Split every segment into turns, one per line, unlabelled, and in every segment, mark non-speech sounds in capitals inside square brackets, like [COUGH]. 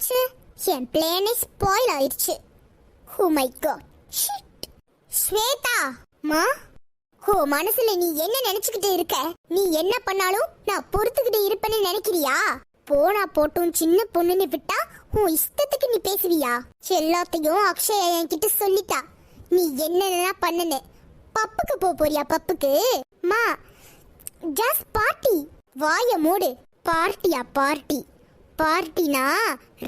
ச்சே என் பிளேனே ஸ்பாயில் ஆயிடுச்சு oh my god shit Shweta மா ஓ மனசுல நீ என்ன நினைச்சுக்கிட்டு இருக்க நீ என்ன பண்ணாலும் நான் பொறுத்துக்கிட்டு இருப்பேன்னு நினைக்கிறியா போனா போட்டும் சின்ன பொண்ணுன்னு விட்டா உன் இஷ்டத்துக்கு நீ பேசுவியா எல்லாத்தையும் அக்ஷயா என்கிட்ட சொல்லிட்டா நீ என்னென்ன பண்ணுன பப்புக்கு போக போறியா பப்புக்கு மா ஜஸ்ட் பார்ட்டி வாய மூடு. பார்ட்டியா பார்ட்டி. பார்ட்டினா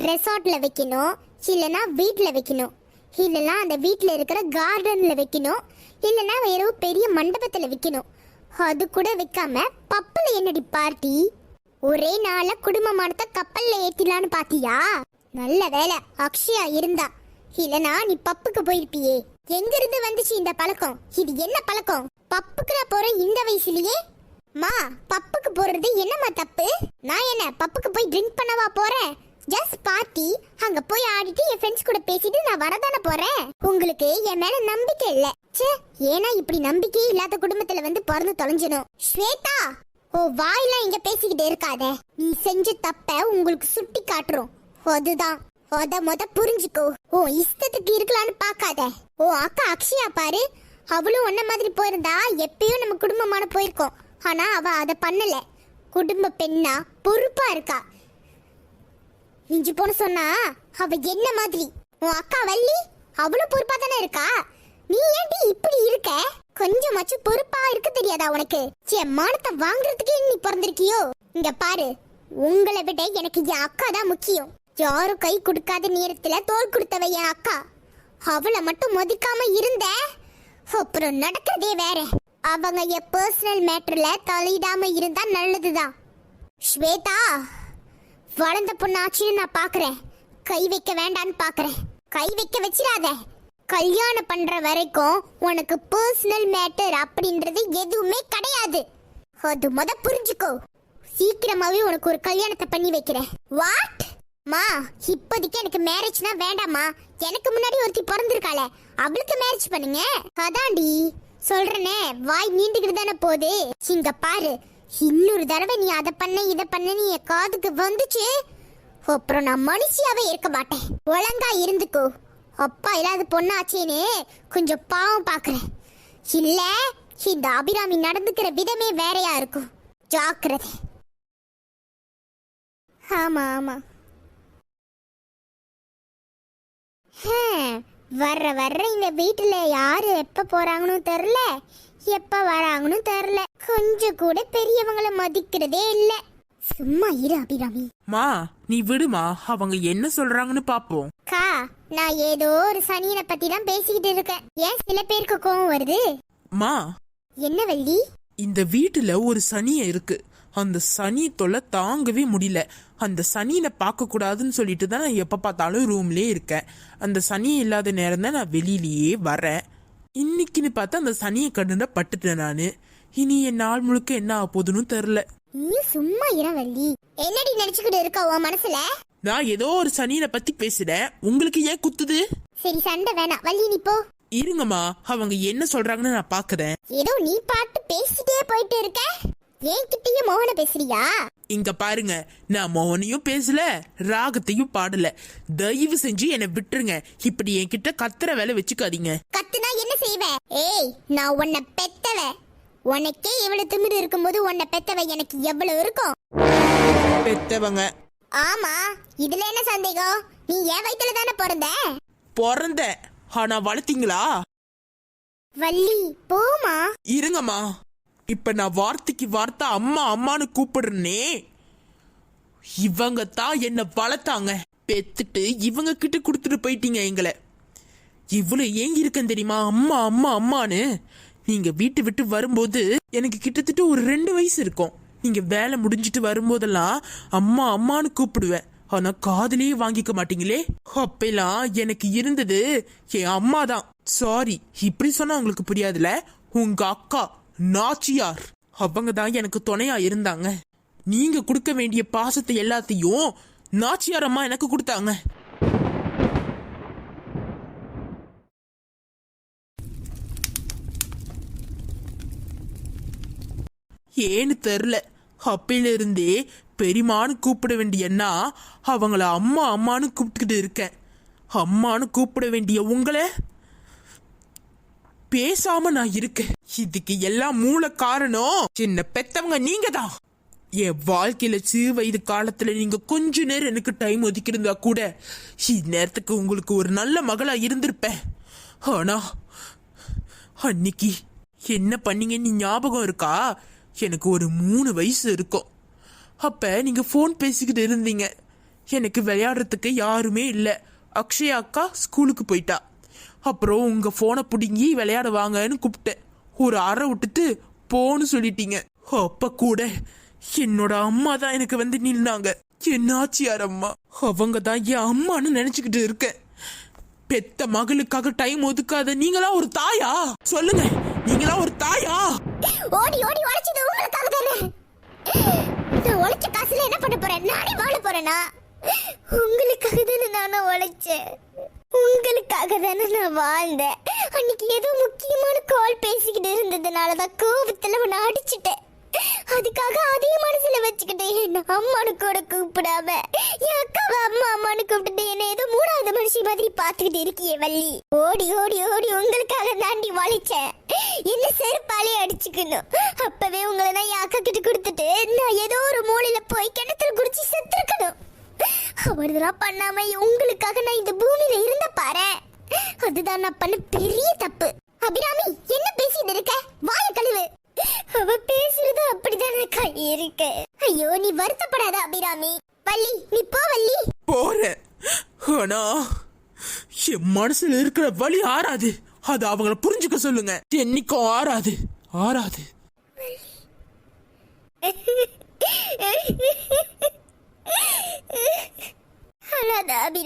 ரெசார்ட்ல வைக்கணும் இல்லைனா வீட்டில் வைக்கணும். இல்லைனா அந்த வீட்டில் இருக்கிற கார்டனில் வைக்கணும் இல்லைனா வேற பெரிய மண்டபத்தில் வைக்கணும். அது கூட வைக்காம பப்பில் என்னடி பார்ட்டி ஒரே நாள குடும்பமானத்தை கப்பலில் ஏற்றிடலான்னு பாத்தியா? நல்ல வேலை அக்ஷயா இருந்தா. இல்லனா நீ பப்புக்கு போயிருப்பியே. எங்கிருந்து வந்துச்சு இந்த பழக்கம்? இது என்ன பழக்கம்? பப்புக்குற போற இந்த வயசுலயே? மா பப்புக்கு போறது என்னம்மா தப்பு? நான் என்ன பப்புக்கு போய் ட்ரிங்க் பண்ணவா போறேன்? ஜஸ்ட் பார்ட்டி அங்க போய் ஆடிட்டு என் ஃப்ரெண்ட்ஸ் கூட பேசிட்டு நான் வரதானே போறேன்? உங்களுக்கு என் மேல நம்பிக்கை இல்ல. ச்சே ஏன்னா இப்படி நம்பிக்கையே இல்லாத குடும்பத்துல வந்து பிறந்து தொலைஞ்சிடும். ஸ்வேதா ஓ வாயெல்லாம் இங்க பேசிக்கிட்டு இருக்காத. நீ செஞ்ச தப்ப உங்களுக்கு சுட்டி காட்டுறோம். அதுதான். அத மொத புரிஞ்சுக்கோ. ஓ இஷ்டத்துக்கு இருக்கலாம்னு பார்க்காத. ஓ அக்கா அக்ஷயா பாரு. அவளும் ஒன்ன மாதிரி போயிருந்தா எப்பயும் நம்ம குடும்பமான போயிருக்கோம். ஆனா அவ அத பண்ணல. குடும்ப பெண்ணா பொறுப்பா இருக்கா. மிஞ்சி போன சொன்னா அவ என்ன மாதிரி? உன் அக்கா வள்ளி அவளும் பொறுப்பா தானே இருக்கா? நீ ஏன்டி இப்படி இருக்க? கொஞ்சமாச்சும் பொறுப்பா இருக்க தெரியாதா உனக்கு? சே மானத்தை வாங்குறதுக்கே நீ பிறந்திருக்கியோ? இங்க பாரு உங்களை விட எனக்கு என் அக்கா தான் முக்கியம். யாரும் கை கொடுக்காத நேரத்துல தோல் கொடுத்தவ என் அக்கா. அவளை மட்டும் மதிக்காம இருந்த? அப்புறம் நடக்கிறதே வேற. அவங்க என் பர்சனல் மேட்டர்ல தலையிடாம இருந்தா நல்லதுதான். ஸ்வேதா வளர்ந்த பொண்ணாச்சுன்னு நான் பாக்குறேன். கை வைக்க வேண்டான்னு பாக்குறேன். கை வைக்க வச்சிடாத. கல்யாணம் பண்ற வரைக்கும் உனக்கு பர்சனல் மேட்டர் அப்படின்றது எதுவுமே கிடையாது. அது முத புரிஞ்சுக்கோ. சீக்கிரமாவே உனக்கு ஒரு கல்யாணத்தை பண்ணி வைக்கிறேன். வாட் மா இப்போதைக்கு எனக்கு மேரேஜ்னா வேண்டாம்மா. எனக்கு முன்னாடி ஒருத்தி பிறந்திருக்காளே. அவளுக்கு மேரேஜ் பண்ணுங்க. அதான்டி. சொல்றேனே வாய் நீண்டுகிட்டு தானே போகுது. இங்க பாரு இன்னொரு தடவை நீ அதை பண்ண இதை பண்ண நீ என் காதுக்கு வந்துச்சு. அப்புறம் நான் மனுஷியாவே இருக்க மாட்டேன். ஒழுங்கா இருந்துக்கோ. அப்பா இல்லாத பொண்ணாச்சேன்னு கொஞ்சம் பாவம் பாக்குறேன். இல்ல இந்த அபிராமி நடந்துக்கிற விதமே வேறையா இருக்கும். ஜாக்கிரதை. ஆமா ஆமா. ஹே வர்ற வர்ற இந்த வீட்டுல யாரு எப்ப போறாங்கன்னு தெரில எப்ப வராங்கன்னு தெரில கொஞ்சம் கூட பெரியவங்கள மதிக்கிறதே இல்ல. சும்மா இரு அபிராமி.
மா நீ விடுமா அவங்க என்ன சொல்றாங்கன்னு பாப்போம்.
கா நான் ஏதோ ஒரு சனியனை பத்தி தான் பேசிக்கிட்டு இருக்கேன். ஏன் சில பேருக்கு கோவம் வருது?
மா
என்ன வள்ளி?
இந்த வீட்டுல ஒரு சனிய இருக்கு. அந்த சனி தொல்லை தாங்கவே முடியல. அந்த சனியை பார்க்க கூடாதுன்னு சொல்லிட்டு தான் நான் எப்ப பார்த்தாலும் ரூம்லயே இருக்கேன். அந்த சனி இல்லாத நேரம் தான் நான் வெளியிலயே வரேன். இன்னைக்குன்னு பார்த்தா அந்த சனியை கண்டுன பட்டுட்டேன் நானு. இனி என் நாள் முழுக்க என்ன ஆக போகுதுன்னு தெரில
நீ சும்மா இர வள்ளி. என்னடி நினைச்சுக்கிட்டு இருக்க உன் மனசுல?
நான் ஏதோ ஒரு சனியனை பத்தி பேசுறேன். உங்களுக்கு ஏன் குத்துது?
சரி சண்டை வேணாம். வள்ளி நீ போ.
இருங்கம்மா. அவங்க என்ன சொல்றாங்கன்னு நான் பாக்குறேன்.
ஏதோ நீ பாட்டு பேசிட்டே போயிட்டு இருக்க. என்கிட்டயே மோகன பேசுறியா?
இங்க பாருங்க நான் மோகனையும் பேசல ராகத்தையும் பாடல. தயவு செஞ்சு என்னை விட்டுருங்க. இப்படி என்கிட்ட கத்துற வேலை வச்சுக்காதீங்க.
கத்துனா என்ன செய்வ? ஏய் நான் உன்னை பெத்தவ. உனக்கே இவ்வளவு திமிரு இருக்கும்போது உன்னை பெத்தவ எனக்கு எவ்வளவு இருக்கும்?
பெத்தவங்க.
ஆமா இதுல என்ன சந்தேகம்? நீ என் வயித்துல தானே பிறந்த?
பிறந்த ஆனா வளர்த்தீங்களா?
வள்ளி போமா
இருங்கம்மா. இப்ப நான் வார்த்தைக்கு வார்த்தை அம்மா அம்மான்னு கூப்பிடுறனே. இவங்க தான் என்ன வளர்த்தாங்க. பெத்துட்டு இவங்க கிட்ட கொடுத்துட்டு போயிட்டீங்க எங்களை. இவ்வளோ ஏங்கி இருக்கேன் தெரியுமா? அம்மா அம்மா அம்மான்னு. நீங்க வீட்டு விட்டு வரும்போது எனக்கு கிட்டத்தட்ட ஒரு ரெண்டு வயசு இருக்கும். நீங்க வேலை முடிஞ்சிட்டு வரும்போதெல்லாம் அம்மா அம்மான்னு கூப்பிடுவேன். ஆனா காதுலயே வாங்கிக்க மாட்டீங்களே? அப்பெல்லாம் எனக்கு இருந்தது என் அம்மா தான். சாரி இப்படி சொன்னா உங்களுக்கு புரியாதுல? உங்க அக்கா. நாச்சியார். அவங்க தான் எனக்கு துணையா இருந்தாங்க. நீங்க கொடுக்க வேண்டிய பாசத்தை எல்லாத்தையும் நாச்சியார் அம்மா எனக்கு கொடுத்தாங்க. ஏன்னு தெரில. அப்பிலிருந்தே பெரியமான்னு கூப்பிட வேண்டியன்னா அவங்கள அம்மா அம்மான்னு கூப்பிட்டுக்கிட்டு இருக்கேன். அம்மான்னு கூப்பிட வேண்டிய உங்களை பேசாம நான் இருக்கேன். இதுக்கு எல்லாம் மூல காரணம் சின்ன பெத்தவங்க நீங்க தான் என் வாழ்க்கையில சிறு வயது காலத்துல நீங்க கொஞ்ச நேரம் எனக்கு டைம் ஒதுக்கியிருந்தா கூட இந்நேரத்துக்கு உங்களுக்கு ஒரு நல்ல மகளா இருந்திருப்பேன். ஆனா அன்னைக்கு என்ன பண்ணீங்கன்னு ஞாபகம் இருக்கா? எனக்கு ஒரு மூணு வயசு இருக்கும். அப்ப நீங்க ஃபோன் பேசிக்கிட்டு இருந்தீங்க. எனக்கு விளையாடுறதுக்கு யாருமே இல்லை. அக்ஷயா அக்கா ஸ்கூலுக்கு போயிட்டா. அப்புறம் உங்க ஃபோனை பிடுங்கி விளையாடுவாங்கன்னு கூப்பிட்டேன். ஒரு அறை விட்டுட்டு போன்னு சொல்லிட்டீங்க. அப்ப கூட என்னோட அம்மா தான் எனக்கு வந்து நின்னாங்க. என்னாச்சு யார் அம்மா. அவங்க தான் என் அம்மான்னு நினைச்சுக்கிட்டு இருக்கேன். பெத்த மகளுக்காக டைம் ஒதுக்காத நீங்களா ஒரு தாயா? சொல்லுங்க நீங்களா ஒரு தாயா?
ஓடி ஓடி உழைச்சது உங்களுக்காக தானே? நான் உழைச்ச காசுல என்ன பண்ண போறேன்? நானே வாழ போறேனா? உங்களுக்காக தானே நானும் உழைச்சேன். உங்களுக்காக தானே நான் வாழ்ந்தேன். அன்னைக்கு ஏதோ முக்கியமான கால் பேசிக்கிட்டு இருந்ததுனால தான் கோபத்துல உன்னை அடிச்சிட்டேன். அதுக்காக அதே மனசுல வச்சுக்கிட்டு என்ன அம்மானு கூட கூப்பிடாம. என் அக்காவை அம்மா அம்மானு கூப்பிட்டு என்ன ஏதோ மூணாவது மனுஷி மாதிரி பாத்துக்கிட்டு இருக்கியே வள்ளி. ஓடி ஓடி ஓடி உங்களுக்காக தாண்டி வளைச்சேன் என்ன செருப்பாலே அடிச்சுக்கணும். அப்பவே உங்களை நான் என் அக்கா கிட்ட கொடுத்துட்டு நான் ஏதோ ஒரு மூலையில போய் கிணத்துல குடிச்சு செத்துருக்கணும். அவர்தான் பண்ணாம உங்களுக்காக நான் இந்த பூமியில இருந்த பாரு. அதுதான் நான் பண்ண பெரிய தப்பு. அபிராமி என்ன பேசிட்டு இருக்க? வாய கழுவு. அவ பேசுறது அப்படிதானே கை இருக்கு. ஐயோ நீ வருத்தப்படாத அபிராமி. வள்ளி நீ போ வள்ளி.
போறேன் ஆனா என் மனசுல இருக்கிற வலி ஆறாது. அது அவங்கள புரிஞ்சுக்க சொல்லுங்க. என்னைக்கும் ஆறாது. ஆறாது.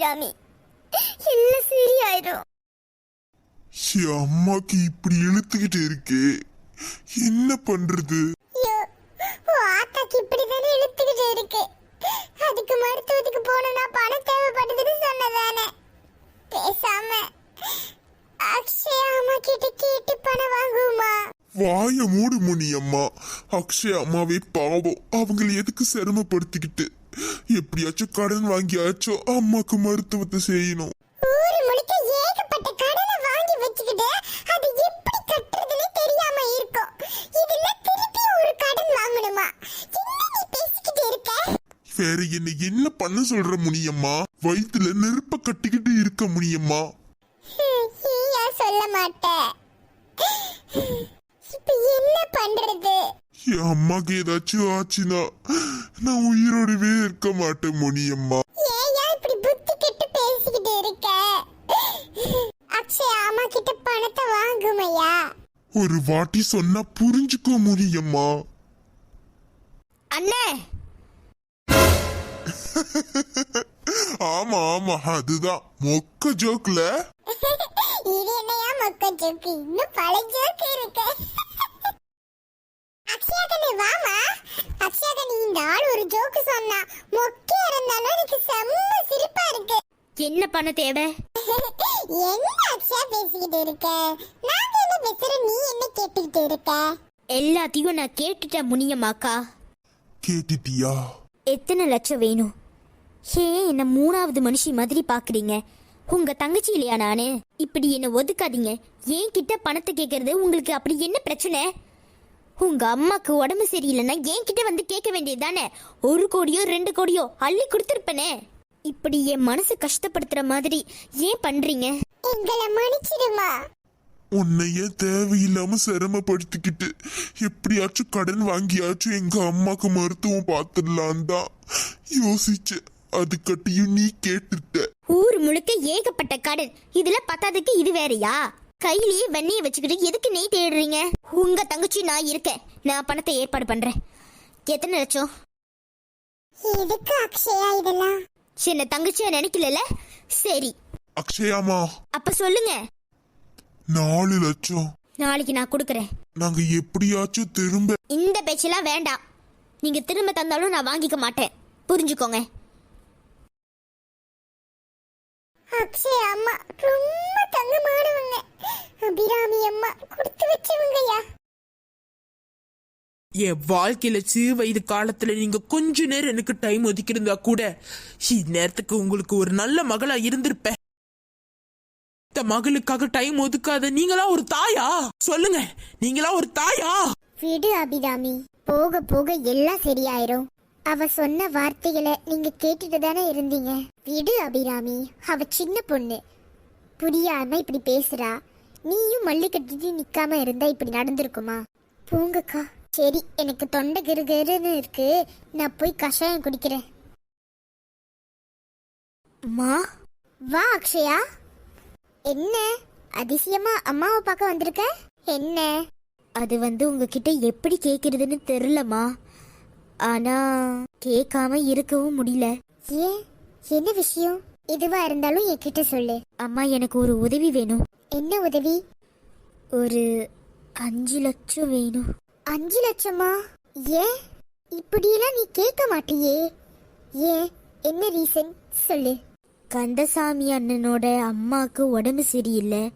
அபிராமி எல்லாம் சரியாயிடும்
என் அம்மாக்கு இப்படி இழுத்துக்கிட்டு இருக்கே என்ன பண்றது
ஆத்தாக்கு இப்படிதானே இழுத்துக்கிட்டு இருக்கு அதுக்கு மருத்துவத்துக்கு போகணும்னா பணம் தேவைப்படுதுன்னு சொன்னதானே பேசாம அக்ஷயா அம்மா கிட்ட கேட்டு பணம் வாங்குமா
வாய மூடு முனி அம்மா அக்ஷய் அம்மாவே பாவம் அவங்கள எதுக்கு சிரமப்படுத்திக்கிட்டு எப்படியாச்சும் கடன் வாங்கியாச்சும் அம்மாக்கு மருத்துவத்தை செய்யணும். வேற என்ன என்ன பண்ண சொல்ற முனியம்மா? வயித்துல நெருப்ப கட்டிக்கிட்டு இருக்க முனியம்மா?
சொல்ல மாட்டேன் இப்ப என்ன பண்றது?
என் அம்மாக்கு ஏதாச்சும் ஆச்சுன்னா நான் உயிரோடவே இருக்க மாட்டேன் முனியம்மா
ஏயா இப்படி புத்தி கெட்டு பேசிக்கிட்டு இருக்க அக்ஷய் அம்மா கிட்ட பணத்தை வாங்குமையா
ஒரு வாட்டி சொன்னா புரிஞ்சுக்கோ முனியம்மா
அண்ணே
ஆமா ஆமா அதுதான் மொக்க ஜோக்ல
இது என்னையா மொக்க ஜோக்கு இன்னும் பல ஜோக்கு இருக்கு அக்ஷயா கண்ணு வாமா. அக்ஷயா கண்ணு இந்த ஆள் ஒரு ஜோக்கு சொன்னா. மொக்கையா இருந்தாலும் எனக்கு செம்ம சிரிப்பா இருக்கு.
என்ன பண்ண தேவை? [LAUGHS]
என்ன அக்ஷயா பேசிக்கிட்டு இருக்க? நாங்க என்ன பேசுறோம்? நீ என்ன கேட்டுக்கிட்டு இருக்க?
எல்லாத்தையும் நான் கேட்டுட்டேன் முனியம்மாக்கா.
கேட்டுட்டியா?
எத்தனை லட்சம் வேணும்? ஏன் என்ன மூணாவது மனுஷி மாதிரி பாக்குறீங்க. உங்க தங்கச்சி இல்லையா நானு? இப்படி என்ன ஒதுக்காதீங்க. ஏன் கிட்ட பணத்தை கேக்குறது உங்களுக்கு அப்படி என்ன பிரச்சனை? உங்க அம்மாக்கு உடம்பு சரியில்லைன்னா என் கிட்ட வந்து கேட்க வேண்டியது தானே ஒரு கோடியோ ரெண்டு கோடியோ அள்ளி கொடுத்துருப்பனே. இப்படி என் மனசு கஷ்டப்படுத்துற மாதிரி ஏன் பண்றீங்க?
எங்களை மன்னிச்சிடுமா?
உன்னையே தேவையில்லாம சிரமப்படுத்திக்கிட்டு எப்படியாச்சும் கடன் வாங்கியாச்சும் எங்க அம்மாக்கு மருத்துவம் பார்த்துடலாம் தான் யோசிச்சேன். அது கட்டியும் நீ கேட்டுட்ட.
ஊர் முழுக்க ஏகப்பட்ட கடன். இதுல பத்தாததுக்கு இது வேறயா? கையிலேயே வெண்ணெய வச்சுக்கிட்டு எதுக்கு நெய் தேடுறீங்க? உங்க தங்கச்சி நான் இருக்கேன். நான் பணத்தை ஏற்பாடு பண்றேன். எத்தனை லட்சம்?
எதுக்கு அக்ஷயா இதெல்லாம்?
சின்ன தங்கச்சியா நினைக்கல சரி.
அக்ஷயாமா
அப்ப சொல்லுங்க.
நாலு லட்சம்.
நாளைக்கு நான் கொடுக்கறேன்.
நாங்க எப்படியாச்சும் திரும்ப
இந்த பேச்செல்லாம் வேண்டாம். நீங்க திரும்ப தந்தாலும் நான் வாங்கிக்க மாட்டேன். புரிஞ்சுக்கோங்க.
அக்ஷய் அம்மா ரொம்ப தங்கமானவங்க. அபிராமி அம்மா கொடுத்து வச்சவங்கயா
என் வாழ்க்கையில சிறு வயது காலத்துல நீங்க கொஞ்ச நேரம் எனக்கு டைம் ஒதுக்கியிருந்தா கூட இந்நேரத்துக்கு உங்களுக்கு ஒரு நல்ல மகளா இருந்திருப்பேன். மகளுக்காக டைம் ஒதுக்காத நீங்களா ஒரு தாயா? சொல்லுங்க நீங்களா ஒரு தாயா?
விடு அபிராமி போக போக எல்லாம் சரியாயிரும். அவ சொன்ன வார்த்தைகளை நீங்க கேட்டுட்டு தானே இருந்தீங்க? விடு அபிராமி. அவ சின்ன பொண்ணு. புரியாம இப்படி பேசுறா. நீயும் மல்லு கட்டிட்டு நிக்காம இருந்தா இப்படி நடந்திருக்குமா? போங்கக்கா. சரி எனக்கு தொண்டை கிருகிருன்னு இருக்கு. நான் போய் கஷாயம் குடிக்கிறேன்.
மா?
வா அக்ஷயா. என்ன? அதிசயமா அம்மாவை பார்க்க வந்திருக்க? என்ன?
அது வந்து உங்ககிட்ட எப்படி கேக்குறதுன்னு தெரிலம்மா ஆனா கேட்காம இருக்கவும் முடியல.
ஏன்? என்ன விஷயம்? எதுவா இருந்தாலும் என்கிட்ட சொல்லு.
அம்மா எனக்கு ஒரு உதவி வேணும்.
என்ன உதவி?
ஒரு அஞ்சு லட்சம் வேணும்.
அஞ்சு லட்சமா? ஏன்? இப்படியெல்லாம் நீ கேட்க மாட்டியே. ஏன்? என்ன ரீசன் சொல்லு.
கந்தசாமி அண்ணனோட அம்மாவுக்கு உடம்பு சரியில்லை.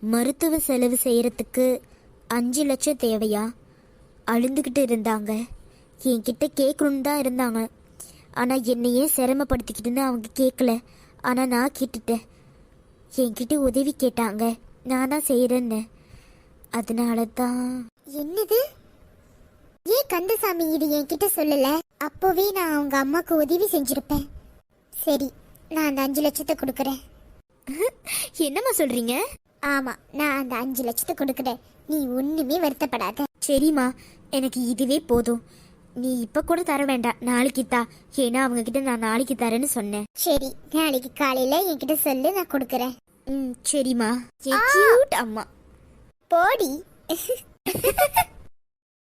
மருத்துவ செலவு செய்யறதுக்கு அஞ்சு லட்சம் தேவையா? அழுந்துக்கிட்டு இருந்தாங்க. என்கிட்ட கேட்கணுன்னு தான் இருந்தாங்க. ஆனால் என்னையே சிரமப்படுத்திக்கிட்டுன்னு அவங்க கேட்கல. ஆனால் நான் கேட்டுட்டேன். என்கிட்ட உதவி கேட்டாங்க. நானா செய்கிறேன்னு அதனால தான்
என்னது? ஏன் கந்தசாமி இது என்கிட்ட சொல்லல? அப்போவே நான் அவங்க அம்மாக்கு உதவி செஞ்சிருப்பேன். சரி நான் அந்த அஞ்சு லட்சத்தை கொடுக்குறேன். [LAUGHS]
என்னம்மா சொல்கிறீங்க
ஆமா நான் அந்த அஞ்சு லட்சத்தை கொடுக்குறேன். நீ ஒண்ணுமே வருத்தப்படாத.
சரிம்மா. எனக்கு இதுவே போதும். நீ இப்போ கூட தர வேண்டாம். நாளைக்கு தா. ஏன்னா அவங்க கிட்ட நான் நாளைக்கு தரேன்னு சொன்னேன்.
சரி நாளைக்கு காலையில என்கிட்ட சொல்லு நான் கொடுக்குறேன்.
ம் சரிம்மா. என் cute அம்மா.
போடி. [LAUGHS]